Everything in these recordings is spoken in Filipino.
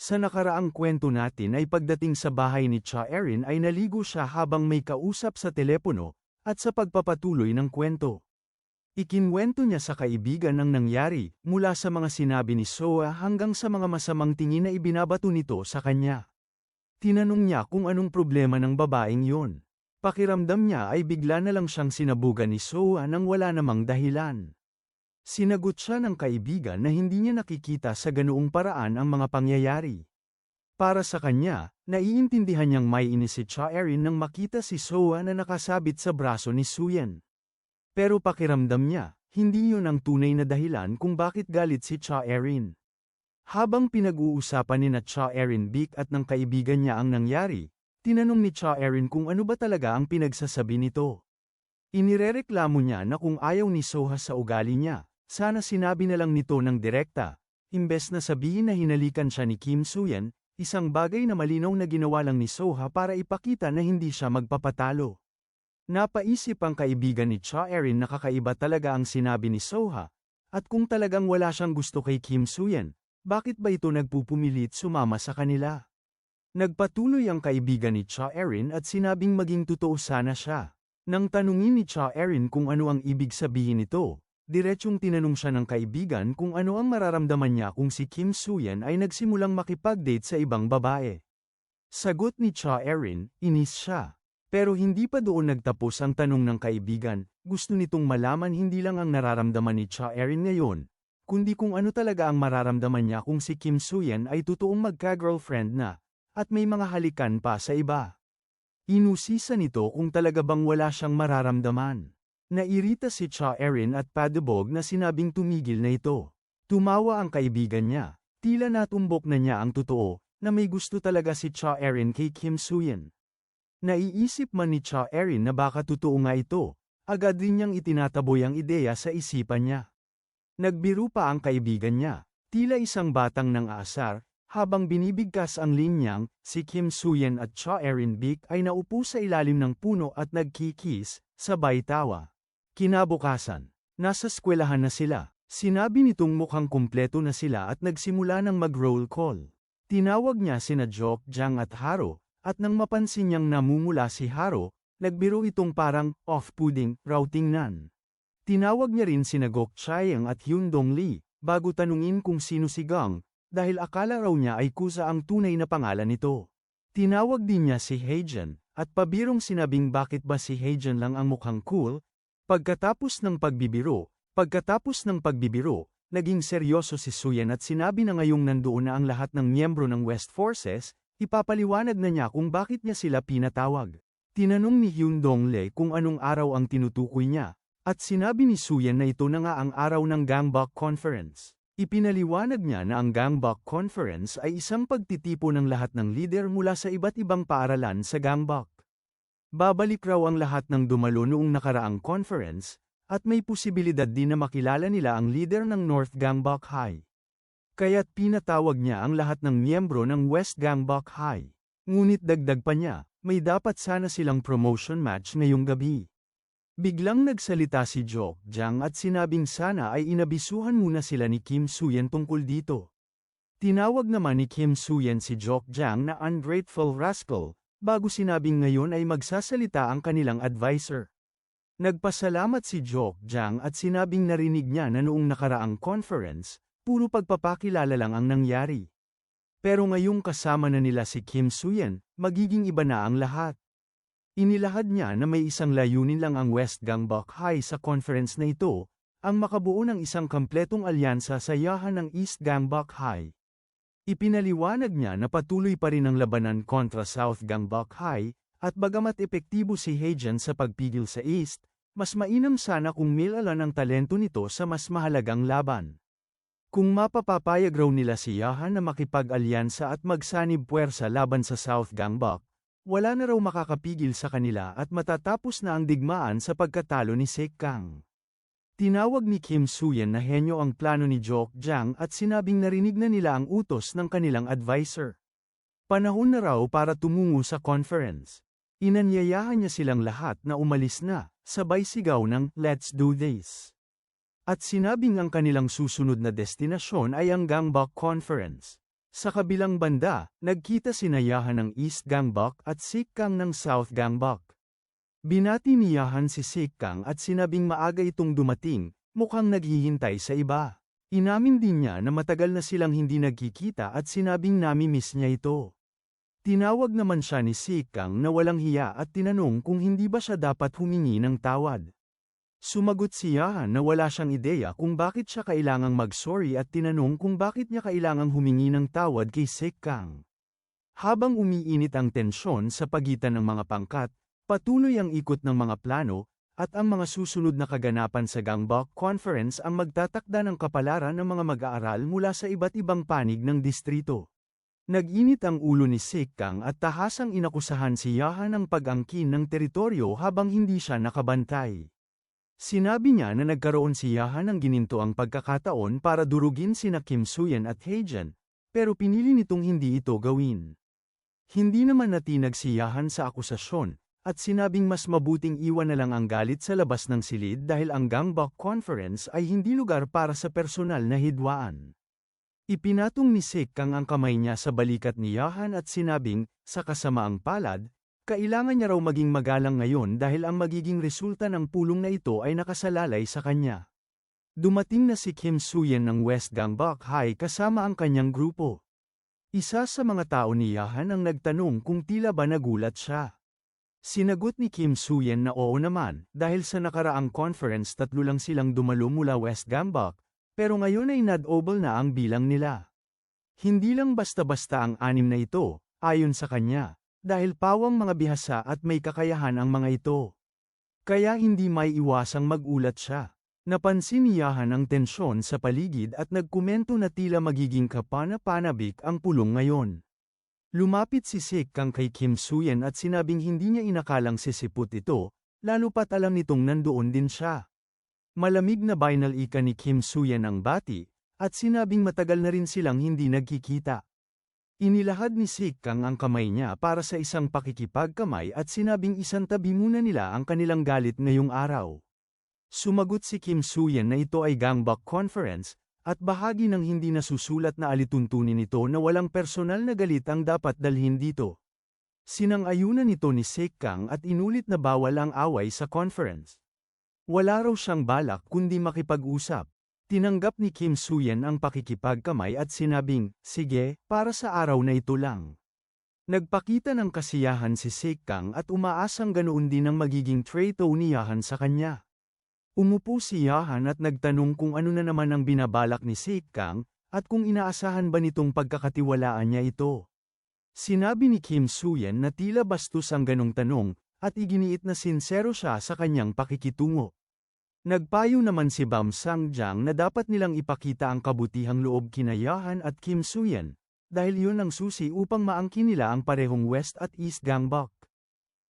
Sa nakaraang kwento natin ay pagdating sa bahay ni Cha Erin ay naligo siya habang may kausap sa telepono, at sa pagpapatuloy ng kwento. Ikinwento niya sa kaibigan ang nangyari, mula sa mga sinabi ni Soa hanggang sa mga masamang tingin na ibinabato nito sa kanya. Tinanong niya kung anong problema ng babaeng yun. Pakiramdam niya ay bigla na lang siyang sinabugan ni Soa nang wala namang dahilan. Sinagot siya ng kaibigan na hindi niya nakikita sa ganoong paraan ang mga pangyayari. Para sa kanya, naiintindihan niyang may inis si Cha Erin nang makita si Soa na nakasabit sa braso ni Suyen. Pero pakiramdam niya, hindi yun ang tunay na dahilan kung bakit galit si Cha Erin. Habang pinag-uusapan ni na Cha Erin Bik at ng kaibigan niya ang nangyari, tinanong ni Cha Erin kung ano ba talaga ang pinagsasabi nito. Inirereklamo niya na kung ayaw ni Soha sa ugali niya, sana sinabi na lang nito ng direkta, imbes na sabihin na hinalikan siya ni Kim Suyen, isang bagay na malinaw na ginawa lang ni Soha para ipakita na hindi siya magpapatalo. Napaisip ang kaibigan ni Cha Erin na kakaiba talaga ang sinabi ni Soha, at kung talagang wala siyang gusto kay Kim Suyen, bakit ba ito nagpupumilit sumama sa kanila? Nagpatuloy ang kaibigan ni Cha Erin at sinabing maging totoo sana siya. Nang tanungin ni Cha Erin kung ano ang ibig sabihin nito, diretsong tinanong siya ng kaibigan kung ano ang mararamdaman niya kung si Kim Suyen ay nagsimulang makipag-date sa ibang babae. Sagot ni Cha Erin, inis siya. Pero hindi pa doon nagtapos ang tanong ng kaibigan, gusto nitong malaman hindi lang ang nararamdaman ni Cha Erin ngayon, kundi kung ano talaga ang mararamdaman niya kung si Kim Suyen ay totoong magka-girlfriend na, at may mga halikan pa sa iba. Inusisa nito kung talaga bang wala siyang mararamdaman. Nairita si Cha Erin at Padubog na sinabing tumigil na ito. Tumawa ang kaibigan niya. Tila natumbok na niya ang totoo, na may gusto talaga si Cha Erin kay Kim Suyen. Naiisip man ni Cha Erin na baka totoo nga ito, agad din niyang itinataboy ang ideya sa isipan niya. Nagbiro pa ang kaibigan niya, tila isang batang ng asar, habang binibigkas ang linyang, si Kim Suyen at Cha Erin Bik ay naupo sa ilalim ng puno at nagkikis, sabay tawa. Kinabukasan, nasa eskwelahan na sila. Sinabi nitong mukhang kumpleto na sila at nagsimula ng mag-roll call. Tinawag niya sina Jok Jang at Haro, at nang mapansin niyang namumula si Haro, nagbiro itong parang off-putting, routing nan. Tinawag niya rin sina Gok Chayang at Hyun Dong Lee, bago tanungin kung sino si Gang, dahil akala raw niya ay kusa ang tunay na pangalan nito. Tinawag din niya si Heijan, at pabirong sinabing bakit ba si Heijan lang ang mukhang cool, pagkatapos ng pagbibiro, pagkatapos ng pagbibiro, naging seryoso si Suyan at sinabi na ngayong nandoon na ang lahat ng miyembro ng West Forces, ipapaliwanag na niya kung bakit niya sila pinatawag. Tinanong ni Hyun Dong Le kung anong araw ang tinutukoy niya, at sinabi ni Suyan na ito na nga ang araw ng Gangbok Conference. Ipinaliwanag niya na ang Gangbok Conference ay isang pagtitipo ng lahat ng leader mula sa iba't ibang paaralan sa Gangbok. Babalik raw ang lahat ng dumalo noong nakaraang conference, at may posibilidad din na makilala nila ang leader ng North Gangbok High. Kaya't pinatawag niya ang lahat ng miyembro ng West Gangbok High. Ngunit dagdag pa niya, may dapat sana silang promotion match ngayong gabi. Biglang nagsalita si Jok Jang at sinabing sana ay inabisuhan muna sila ni Kim Suyen tungkol dito. Tinawag naman ni Kim Suyen si Jok Jang na ungrateful rascal, bago sinabing ngayon ay magsasalita ang kanilang advisor. Nagpasalamat si Jok Jang at sinabing narinig niya na noong nakaraang conference, puro pagpapakilala lang ang nangyari. Pero ngayong kasama na nila si Kim Suyen, magiging iba na ang lahat. Inilahad niya na may isang layunin lang ang West Gangbok High sa conference na ito, ang makabuo ng isang kompletong alyansa sa yahan ng East Gangbok High. Ipinaliwanag niya na patuloy pa rin ang labanan kontra South Gangbok High, at bagamat epektibo si Heijan sa pagpigil sa East, mas mainam sana kung milalan ang talento nito sa mas mahalagang laban. Kung mapapapayag raw nila si Yahan na makipag-alyansa at magsanib puwersa laban sa South Gangbok, wala na raw makakapigil sa kanila at matatapos na ang digmaan sa pagkatalo ni Sek Kang. Tinawag ni Kim Suyen na henyo ang plano ni Jok Jang at sinabing narinig na nila ang utos ng kanilang advisor. Panahon na raw para tumungo sa conference. Inanyayahan niya silang lahat na umalis na, sabay sigaw ng Let's do this. At sinabing ang kanilang susunod na destinasyon ay ang Gangbok Conference. Sa kabilang banda, nagkita si Yahan ng East Gangbok at Sik Kang ng South Gangbok. Binati ni Yahan si Sik Kang at sinabing maaga itong dumating, mukhang naghihintay sa iba. Inamin din niya na matagal na silang hindi nagkikita at sinabing nami-miss niya ito. Tinawag naman siya ni Sikang na walang hiya at tinanong kung hindi ba siya dapat humingi ng tawad. Sumagot siya na wala siyang ideya kung bakit siya kailangang mag-sorry at tinanong kung bakit niya kailangang humingi ng tawad kay Sikang. Habang umiinit ang tensyon sa pagitan ng mga pangkat, patuloy ang ikot ng mga plano, at ang mga susunod na kaganapan sa Gangbok Conference ang magtatakda ng kapalaran ng mga mag-aaral mula sa iba't ibang panig ng distrito. Nag-init ang ulo ni Sikang at tahasang inakusahan si Yaha ng pag-angkin ng teritoryo habang hindi siya nakabantay. Sinabi niya na nagkaroon si Yaha ng gininto ang pagkakataon para durugin sina Kim Suyen at Heijan, pero pinili nitong hindi ito gawin. Hindi naman natinag si Yahan sa akusasyon, at sinabing mas mabuting iwan na lang ang galit sa labas ng silid dahil ang Gangbok Conference ay hindi lugar para sa personal na hidwaan. Ipinatong ni Sikang ang kamay niya sa balikat ni Yahan at sinabing, sa kasamaang palad, kailangan niya raw maging magalang ngayon dahil ang magiging resulta ng pulong na ito ay nakasalalay sa kanya. Dumating na si Kim Suyen ng West Gangbok High kasama ang kanyang grupo. Isa sa mga tao ni Yahan ang nagtanong kung tila ba nagulat siya. Sinagot ni Kim Suyen na oo naman, dahil sa nakaraang conference tatlo lang silang dumalo mula West Gambok, pero ngayon ay nad-oble na ang bilang nila. Hindi lang basta-basta ang anim na ito, ayon sa kanya, dahil pawang mga bihasa at may kakayahan ang mga ito. Kaya hindi may iwasang magulat siya. Napansin niyahan ang tensyon sa paligid at nagkomento na tila magiging kapana-panabik ang pulong ngayon. Lumapit si Sik kang kay Kim Suyen at sinabing hindi niya inakalang sisipot ito, lalo pat alam nitong nandoon din siya. Malamig na binal ika ni Kim Suyen ang bati, at sinabing matagal na rin silang hindi nagkikita. Inilahad ni Sik kang ang kamay niya para sa isang pakikipagkamay at sinabing isang tabi muna nila ang kanilang galit ngayong araw. Sumagot si Kim Suyen na ito ay Gangbok Conference, at bahagi ng hindi nasusulat na alituntunin nito na walang personal na galit ang dapat dalhin dito. Sinang-ayunan nito ni Kang at inulit na bawal ang away sa conference. Wala raw siyang balak kundi makipag-usap. Tinanggap ni Kim Suyen ang pakikipagkamay at sinabing, sige, para sa araw na ito lang. Nagpakita ng kasiyahan si Kang at umaasang ganoon din ang magiging trade niyahan sa kanya. Umupo si Yahan at nagtanong kung ano na naman ang binabalak ni Kang, at kung inaasahan ba nitong pagkakatiwalaan niya ito. Sinabi ni Kim Suyen na tila bastos ang ganong tanong, at iginiit na sinsero siya sa kanyang pakikitungo. Nagpayo naman si Bam Sangjang na dapat nilang ipakita ang kabutihang loob kina Yahan at Kim Suyen, dahil yun ang susi upang maangkin nila ang parehong West at East Gangbok.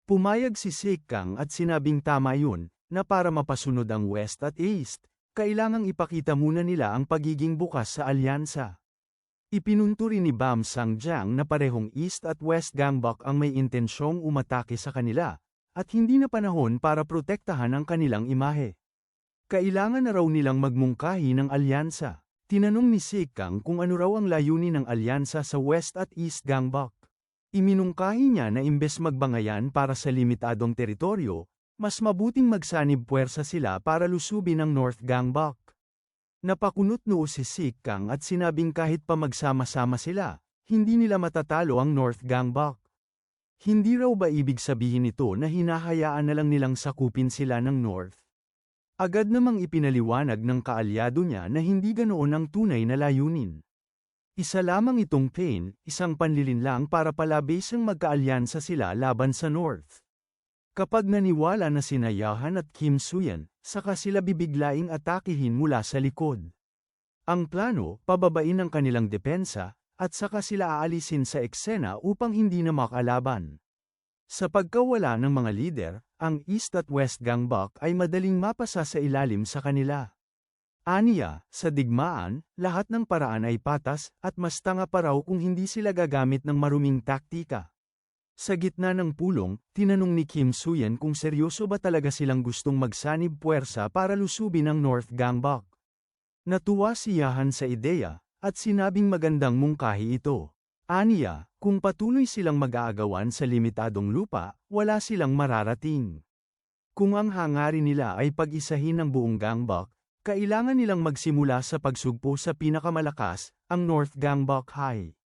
Pumayag si Kang at sinabing tama yun, na para mapasunod ang West at East, kailangang ipakita muna nila ang pagiging bukas sa alyansa. Ipinunto rin ni Bam Sangjang na parehong East at West Gangbok ang may intensyong umatake sa kanila, at hindi na panahon para protektahan ang kanilang imahe. Kailangan na raw nilang magmungkahi ng alyansa. Tinanong ni Sikang kung ano raw ang layunin ng alyansa sa West at East Gangbok. Iminungkahi niya na imbes magbangayan para sa limitadong teritoryo, mas mabuting magsanib puwersa sila para lusubin ang North Gangbok. Napakunot noo si Kang at sinabing kahit pa magsama-sama sila, hindi nila matatalo ang North Gangbok. Hindi raw ba ibig sabihin ito na hinahayaan na lang nilang sakupin sila ng North? Agad namang ipinaliwanag ng kaalyado niya na hindi ganoon ang tunay na layunin. Isa lamang itong pain, isang panlilinlang para palabisang magkaalyansa sila laban sa North. Kapag naniwala na sina Yahan at Kim Suyan, saka sila bibiglaing atakihin mula sa likod. Ang plano, pababain ang kanilang depensa, at saka sila aalisin sa eksena upang hindi na makalaban. Sa pagkawala ng mga lider, ang East at West Gangbok ay madaling mapasa sa ilalim sa kanila. Aniya, sa digmaan, lahat ng paraan ay patas, at mas tanga pa raw kung hindi sila gagamit ng maruming taktika. Sa gitna ng pulong, tinanong ni Kim Suyen kung seryoso ba talaga silang gustong magsanib puwersa para lusubin ang North Gangbok. Natuwa si Yahan sa ideya, at sinabing magandang mungkahi ito. Aniya, kung patuloy silang mag-aagawan sa limitadong lupa, wala silang mararating. Kung ang hangarin nila ay pag-isahin ng buong gangbok, kailangan nilang magsimula sa pagsugpo sa pinakamalakas, ang North Gangbok High.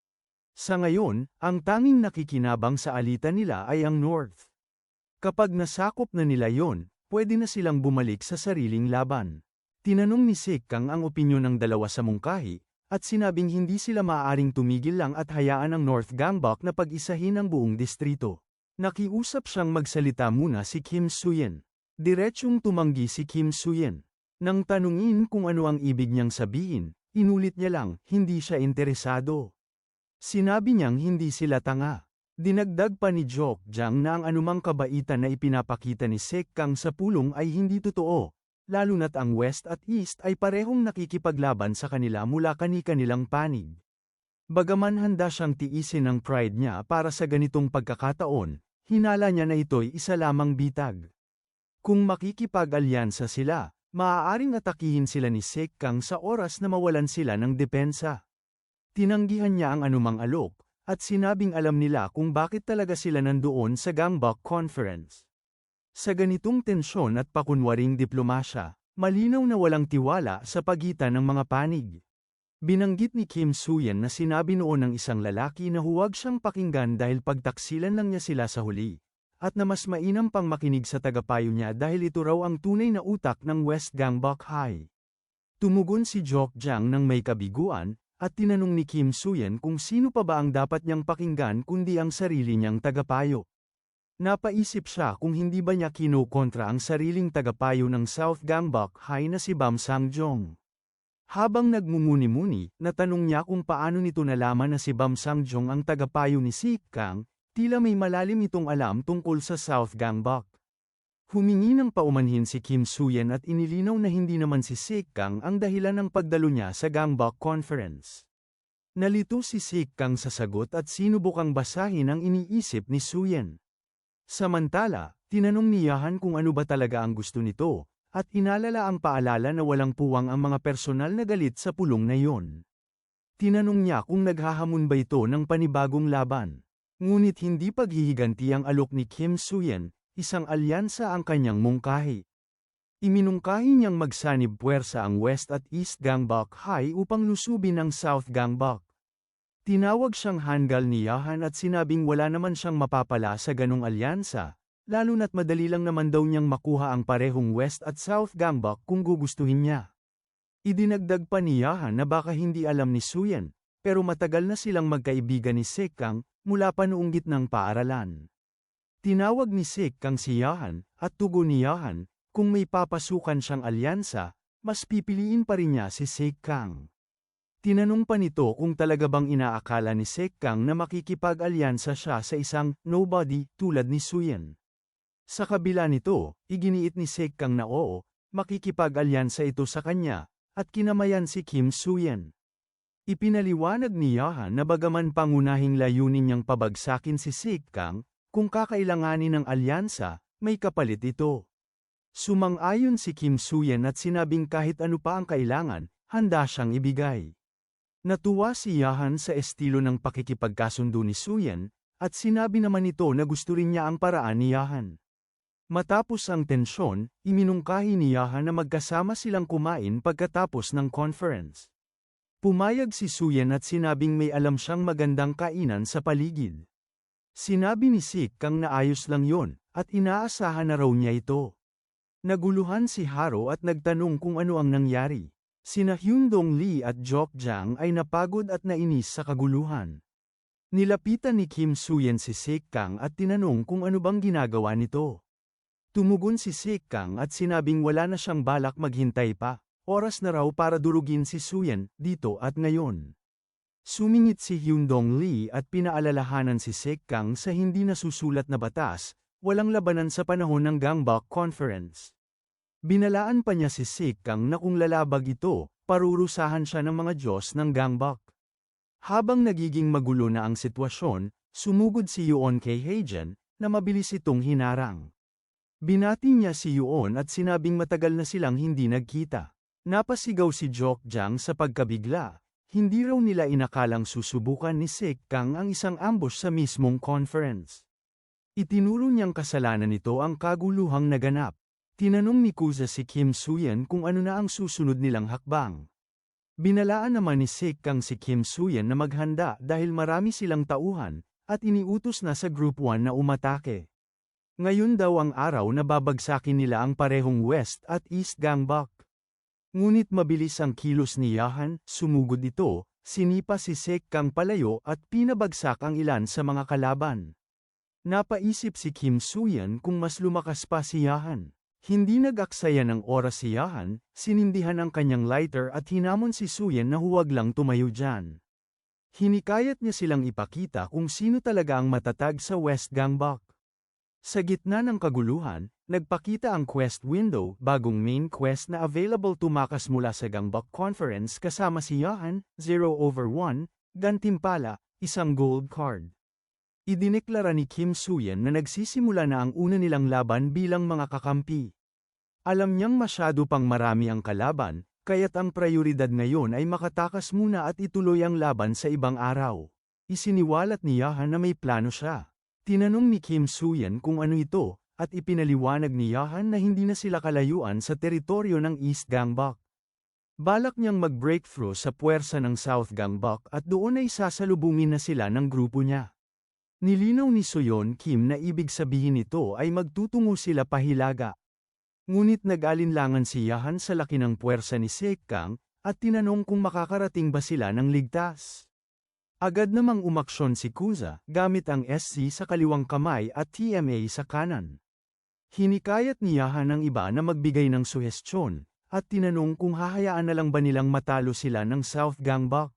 Sa ngayon, ang tanging nakikinabang sa alitan nila ay ang North. Kapag nasakop na nila yon, pwede na silang bumalik sa sariling laban. Tinanong ni Sik Kang ang opinyon ng dalawa sa mungkahi, at sinabing hindi sila maaaring tumigil lang at hayaan ang North Gangbok na pag-isahin ang buong distrito. Nakiusap siyang magsalita muna si Kim Suyen. Diretsyong tumanggi si Kim Suyen. Nang tanungin kung ano ang ibig niyang sabihin, inulit niya lang, hindi siya interesado. Sinabi niyang hindi sila tanga. Dinagdag pa ni Jok Jang na ang anumang kabaitan na ipinapakita ni Sek Kang sa pulong ay hindi totoo, lalo na't ang West at East ay parehong nakikipaglaban sa kanila mula kani-kanilang panig. Bagaman handa siyang tiisin ang pride niya para sa ganitong pagkakataon, hinala niya na ito'y isa lamang bitag. Kung makikipag-alyansa sila, maaaring atakihin sila ni Sek Kang sa oras na mawalan sila ng depensa. Tinanggihan niya ang anumang alok, at sinabing alam nila kung bakit talaga sila nandoon sa Gangbok Conference. Sa ganitong tensyon at pakunwaring diplomasya, malinaw na walang tiwala sa pagitan ng mga panig. Binanggit ni Kim Suyen na sinabi noon ng isang lalaki na huwag siyang pakinggan dahil pagtaksilan lang niya sila sa huli, at na mas mainam pang makinig sa tagapayo niya dahil ito raw ang tunay na utak ng West Gangbok High. Tumugon si Jok Jang ng may kabiguan, at tinanong ni Kim Suyen kung sino pa ba ang dapat niyang pakinggan kundi ang sarili niyang tagapayo. Napaisip siya kung hindi ba niya kinukontra ang sariling tagapayo ng South Gangbok High na si Bam Sangjong. Habang nagmumuni-muni, natanong niya kung paano nito nalaman na si Bam Sangjong ang tagapayo ni Sik Kang, tila may malalim itong alam tungkol sa South Gangbok. Humingi ng paumanhin si Kim Suyen at inilinaw na hindi naman si Sik Kang ang dahilan ng pagdalo niya sa Gangbok Conference. Nalito si Sik Kang sa sagot at sinubukang basahin ang iniisip ni Suyen. Samantala, tinanong ni Yahan kung ano ba talaga ang gusto nito, at inalala ang paalala na walang puwang ang mga personal na galit sa pulong na iyon. Tinanong niya kung naghahamon ba ito ng panibagong laban. Ngunit hindi paghihiganti ang alok ni Kim Suyen, isang alyansa ang kanyang mungkahi. Iminungkahi niyang magsanib puwersa ang West at East Gangbok High upang lusubin ang South Gangbok. Tinawag siyang Hangal ni Yahan at sinabing wala naman siyang mapapala sa ganong alyansa, lalo na't madali lang naman daw niyang makuha ang parehong West at South Gangbok kung gugustuhin niya. Idinagdag pa ni Yahan na baka hindi alam ni Suyen, pero matagal na silang magkaibigan ni Sekang, mula pa noong gitnang paaralan. Tinawag ni Sekang si Yahan, at tugo ni Yahan, kung may papasukan siyang alyansa, mas pipiliin pa rin niya si Sekang. Tinanong pa nito kung talaga bang inaakala ni Sekkang na makikipag-alyansa siya sa isang nobody tulad ni Suyen. Sa kabila nito, iginiit ni Sekkang na oo, makikipag-alyansa ito sa kanya, at kinamayan si Kim Suyen. Ipinaliwanag ni Yahan na bagaman pangunahing layunin niyang pabagsakin si Sekkang, kung kakailanganin ng alyansa, may kapalit ito. Sumang-ayon si Kim Suyen at sinabing kahit ano pa ang kailangan, handa siyang ibigay. Natuwa si Yahan sa estilo ng pakikipagkasundo ni Suyen, at sinabi naman ito na gusto rin niya ang paraan ni Yahan. Matapos ang tensyon, iminungkahi ni Yahan na magkasama silang kumain pagkatapos ng conference. Pumayag si Suyen at sinabing may alam siyang magandang kainan sa paligid. Sinabi ni Sik kang naayos lang yon, at inaasahan na raw niya ito. Naguluhan si Haro at nagtanong kung ano ang nangyari. Sina Hyundong Lee at Jok Jang ay napagod at nainis sa kaguluhan. Nilapitan ni Kim Suyen si Sik Kang at tinanong kung ano bang ginagawa nito. Tumugon si Sik Kang at sinabing wala na siyang balak maghintay pa, oras na raw para durugin si Suyen, dito at ngayon. Sumingit si Hyundong Lee at pinaalalahanan si Kang sa hindi nasusulat na batas, walang labanan sa panahon ng Gangbok Conference. Binalaan pa niya si Sikang na kung lalabag ito, parurusahan siya ng mga Diyos ng Gangbok. Habang nagiging magulo na ang sitwasyon, sumugod si Yuon kay Heijen, na mabilis itong hinarang. Binati niya si Yuon at sinabing matagal na silang hindi nagkita. Napasigaw si Jok Jang sa pagkabigla, Hindi raw nila inakalang susubukan ni Sek Kang ang isang ambush sa mismong conference. Itinuro niyang kasalanan nito ang kaguluhang naganap. Tinanong ni Kuza si Kim Suyen kung ano na ang susunod nilang hakbang. Binalaan naman ni Sek Kang si Kim Suyen na maghanda dahil marami silang tauhan, at iniutos na sa Group 1 na umatake. Ngayon daw ang araw na babagsakin nila ang parehong West at East Gangbuk. Ngunit mabilis ang kilos ni Yahan, sumugod ito, sinipa si Sek Kang palayo at pinabagsak ang ilan sa mga kalaban. Napaisip si Kim Suyan kung mas lumakas pa si Yahan. Hindi nag-aksaya ng oras si Yahan, sinindihan ang kanyang lighter at hinamon si Suyan na huwag lang tumayo dyan. Hinikayat niya silang ipakita kung sino talaga ang matatag sa West Gangbuk. Sa gitna ng kaguluhan, nagpakita ang quest window, bagong main quest na available tumakas mula sa Gangbuk Conference kasama si Yahan, 0 over 1, gantimpala, isang gold card. Idineklara ni Kim Suyen na nagsisimula na ang una nilang laban bilang mga kakampi. Alam niyang masyado pang marami ang kalaban, kaya't ang prioridad ngayon ay makatakas muna at ituloy ang laban sa ibang araw. Isiniwalat ni Yahan na may plano siya. Tinanong ni Kim Suyen kung ano ito, at ipinaliwanag ni Yahan na hindi na sila kalayuan sa teritoryo ng East Gangbuk. Balak niyang mag-breakthrough sa puwersa ng South Gangbuk at doon ay sasalubungin na sila ng grupo niya. Nilinaw ni Soyon Kim na ibig sabihin nito ay magtutungo sila pahilaga. Ngunit nag-alinlangan si Yahan sa laki ng puwersa ni Sekang, at tinanong kung makakarating ba sila ng ligtas. Agad namang umaksyon si Kuza, gamit ang SC sa kaliwang kamay at TMA sa kanan. Hinikayat ni Yahan ng iba na magbigay ng suhestyon, at tinanong kung hahayaan na lang ba nilang matalo sila ng South Gangbuk.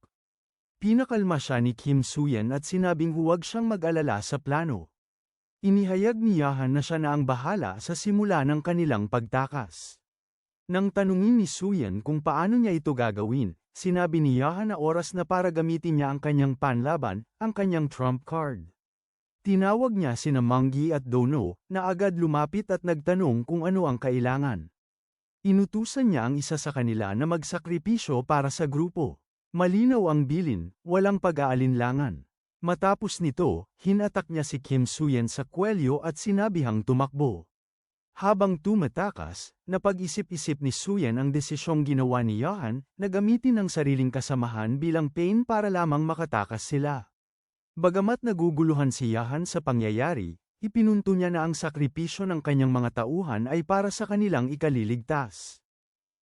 Pinakalma siya ni Kim Suyen at sinabing huwag siyang mag-alala sa plano. Inihayag ni Yahan na siya na ang bahala sa simula ng kanilang pagtakas. Nang tanungin ni Suyen kung paano niya ito gagawin, sinabi ni Yahan na oras na para gamitin niya ang kanyang panlaban, ang kanyang trump card. Tinawag niya sina Manggi at Dono, na agad lumapit at nagtanong kung ano ang kailangan. Inutusan niya ang isa sa kanila na magsakripisyo para sa grupo. Malinaw ang bilin, walang pag-aalinlangan. Matapos nito, hinatak niya si Kim Suyen sa kwelyo at sinabihang tumakbo. Habang tumatakas, napag-isip-isip ni Suyen ang desisyong ginawa ni Yahan na gamitin ang sariling kasamahan bilang pain para lamang makatakas sila. Bagamat naguguluhan si Yahan sa pangyayari, ipinunto niya na ang sakripisyo ng kanyang mga tauhan ay para sa kanilang ikaliligtas.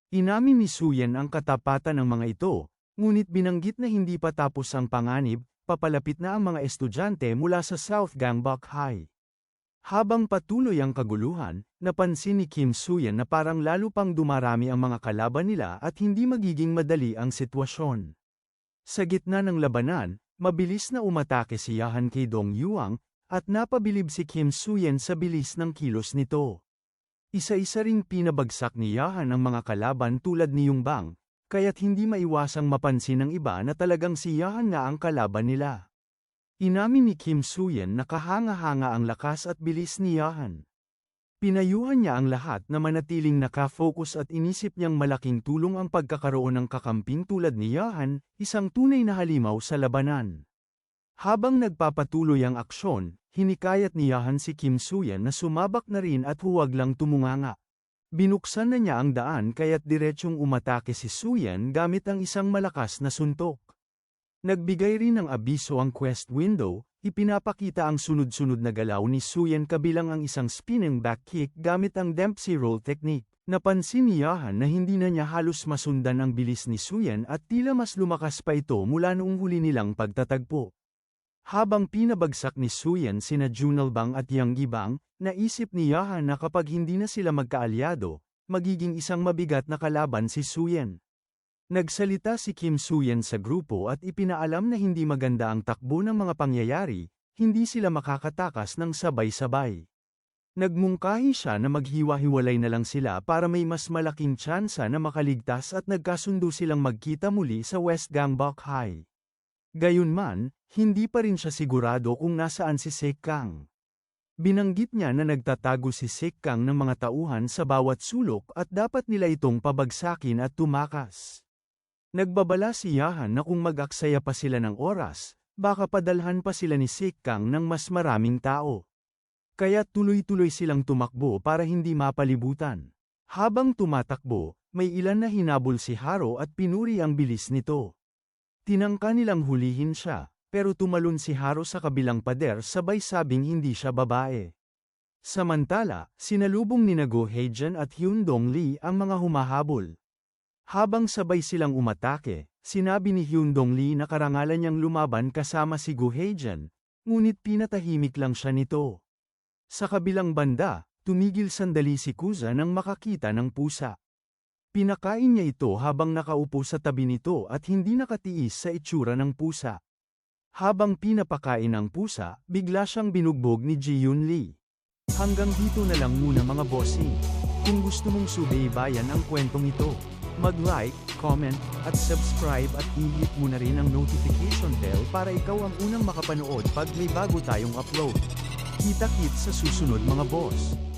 Inamin ni Suyen ang katapatan ng mga ito, Ngunit binanggit na hindi pa tapos ang panganib, papalapit na ang mga estudyante mula sa South Gangbuk High. Habang patuloy ang kaguluhan, napansin ni Kim Suyan na parang lalo pang dumarami ang mga kalaban nila at hindi magiging madali ang sitwasyon. Sa gitna ng labanan, mabilis na umatake si Yahan kay Dong Yuang, at napabilib si Kim Suyen sa bilis ng kilos nito. Isa-isa ring pinabagsak ni Yahan ang mga kalaban tulad ni Yung Bang, kaya't hindi maiwasang mapansin ng iba na talagang siyahan nga ang kalaban nila. Inamin ni Kim Suyen na kahanga-hanga ang lakas at bilis ni Yahan. Pinayuhan niya ang lahat na manatiling nakafocus at inisip niyang malaking tulong ang pagkakaroon ng kakamping tulad ni Yahan, isang tunay na halimaw sa labanan. Habang nagpapatuloy ang aksyon, hinikayat ni Yahan si Kim Suyen na sumabak na rin at huwag lang tumunganga. Binuksan na niya ang daan kaya't diretsyong umatake si Suyan gamit ang isang malakas na suntok. Nagbigay rin ng abiso ang quest window, ipinapakita ang sunod-sunod na galaw ni Suyan kabilang ang isang spinning back kick gamit ang Dempsey roll technique. Napansin ni Yahan na hindi na niya halos masundan ang bilis ni Suyan at tila mas lumakas pa ito mula noong huli nilang pagtatagpo. Habang pinabagsak ni Suyan sina Junal Bang at Yang Gibang, naisip ni Yahan na kapag hindi na sila magkaalyado, magiging isang mabigat na kalaban si Suyan. Nagsalita si Kim Suyan sa grupo at ipinaalam na hindi maganda ang takbo ng mga pangyayari, hindi sila makakatakas ng sabay-sabay. Nagmungkahi siya na maghiwa-hiwalay na lang sila para may mas malaking tsansa na makaligtas at nagkasundo silang magkita muli sa West Gangbuk High. Gayunman, hindi pa rin siya sigurado kung nasaan si Sekang. Binanggit niya na nagtatago si Sekang ng mga tauhan sa bawat sulok at dapat nila itong pabagsakin at tumakas. Nagbabala si Yahan na kung mag-aksaya pa sila ng oras, baka padalhan pa sila ni Sikkang ng mas maraming tao. Kaya tuloy-tuloy silang tumakbo para hindi mapalibutan. Habang tumatakbo, may ilan na hinabol si Haro at pinuri ang bilis nito. Tinangka nilang hulihin siya, pero tumalon si Haro sa kabilang pader sabay sabing hindi siya babae. Samantala, sinalubong ni Go Heijan at Hyun Dong Lee ang mga humahabol. Habang sabay silang umatake, sinabi ni Hyun Dong Lee na karangalan niyang lumaban kasama si Go Heijan, ngunit pinatahimik lang siya nito. Sa kabilang banda, tumigil sandali si Kuza nang makakita ng pusa. Pinakain niya ito habang nakaupo sa tabi nito at hindi nakatiis sa itsura ng pusa. Habang pinapakain ang pusa, bigla siyang binugbog ni Ji Yun Lee. Hanggang dito na lang muna mga bossing. Kung gusto mong subaybayan ang kwentong ito, mag-like, comment, at subscribe at i-hit mo na rin ang notification bell para ikaw ang unang makapanood pag may bago tayong upload. Kita-kit sa susunod mga boss.